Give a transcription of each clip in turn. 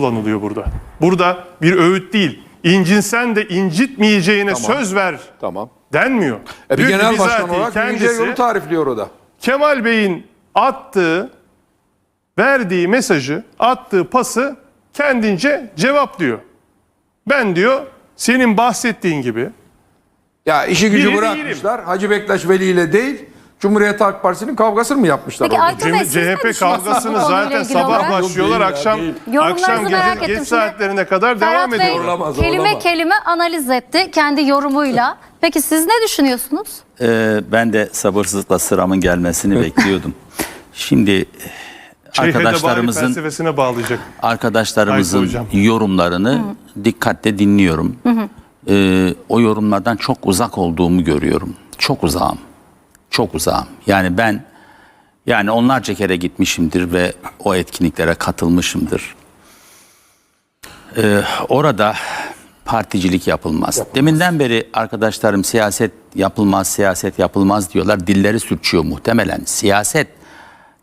kullanılıyor burada. Burada bir öğüt değil. İncinsen de incitmeyeceğine söz ver Tamam. denmiyor. E bir Diyor ki genel başkan bizatihi olarak yürüyeceği yolu tarifliyor o da. Kemal Bey'in attığı, verdiği mesajı, attığı pası kendince cevaplıyor. Ben diyor senin bahsettiğin gibi Ya işi gücü Biri bırakmışlar. Hacı Bektaş Veli ile değil, Cumhuriyet Halk Partisi'nin kavgasını mı yapmışlar Peki orada? Aytun Bey siz ne CHP düşünüyorsunuz kavgasını bu konuyla zaten ilgili sabah olarak? başlıyorlar Değil ya, akşam değil. Yorumlarınızı akşam merak gece ettim. geç Şimdi saatlerine kadar devam Ferhat Bey ediyor. Zorlamaz, kelime zorlamaz. kelime analiz etti kendi yorumuyla. Peki siz ne düşünüyorsunuz? Ee, ben de sabırsızlıkla sıramın gelmesini bekliyordum. Şimdi Hedebali arkadaşlarımızın felsefesine bağlayacak. arkadaşlarımızın hocam. yorumlarını dikkatle dinliyorum. Ee, o yorumlardan çok uzak olduğumu görüyorum. Çok uzağım. Çok uzağım. Yani ben yani onlarca kere gitmişimdir ve o etkinliklere katılmışımdır. Ee, orada particilik yapılmaz. Deminden beri arkadaşlarım siyaset yapılmaz, siyaset yapılmaz diyorlar. Dilleri sürçüyor muhtemelen. Siyaset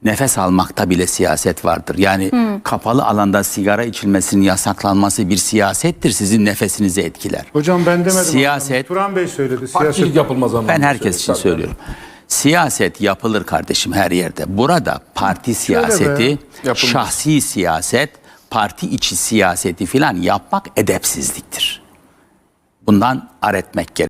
nefes almakta bile siyaset vardır. Yani kapalı alanda sigara içilmesinin yasaklanması bir siyasettir. Sizin nefesinizi etkiler. Hocam ben demedim. Siyaset- hocam. Turan Bey söyledi. Siyaset yapılmaz ama. Ben herkes için söylüyorum. Siyaset yapılır kardeşim her yerde. Burada parti siyaseti, şahsi siyaset, parti içi siyaseti filan yapmak edepsizliktir. Bundan ar etmek gerek.